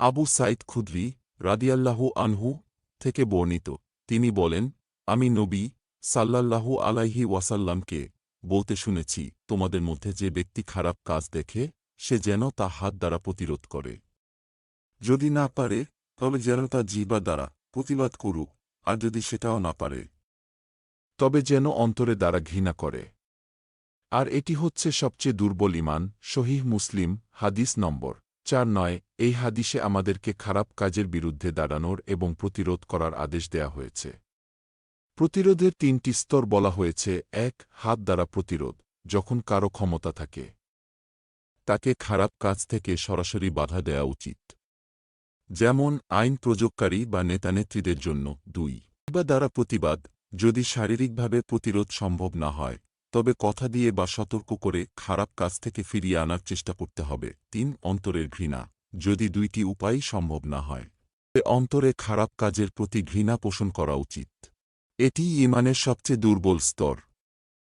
আবু সাইদ খুদ্রি রাদিয়াল্লাহু আনহু থেকে বর্ণিত। তিনি বলেন, আমি নবী সাল্লাল্লাহু আলাইহি ওয়াসাল্লামকে বলতে শুনেছি, তোমাদের মধ্যে যে ব্যক্তি খারাপ কাজ দেখে, সে যেন তা হাত দ্বারা প্রতিরোধ করে। যদি না পারে, তবে যেন তা জিবা দ্বারা প্রতিবাদ করুক, আর যদি সেটাও না পারে, তবে যেন অন্তরে দ্বারা ঘৃণা করে। আর এটি হচ্ছে সবচেয়ে দুর্বল ইমান শহীহ মুসলিম, হাদিস নম্বর। চার নয়, এই হাদিসে আমাদেরকে খারাপ কাজের বিরুদ্ধে দাঁড়ানোর এবং প্রতিরোধ করার আদেশ দেয়া হয়েছে। প্রতিরোধের তিনটি স্তর বলা হয়েছে, এক, হাত দ্বারা প্রতিরোধ, যখন কারও ক্ষমতা থাকে। তাকে খারাপ কাজ থেকে সরাসরি বাধা দেয়া উচিত। যেমন, আইন প্রযোগকারী বা নেতানেত্রীদের জন্য। দুই, বা দ্বারা প্রতিবাদ, যদি শারীরিকভাবে প্রতিরোধ সম্ভব না হয়। তবে কথা দিয়ে বা সতর্ক করে খারাপ কাজ থেকে ফিরিয়ে আনার চেষ্টা করতে হবে। তিন, অন্তরের ঘৃণা। যদি দুইটি উপায়ই সম্ভব না হয় অন্তরে খারাপ কাজের প্রতি ঘৃণা পোষণ করা উচিত। এটি ইমানের সবচেয়ে দুর্বল স্তর।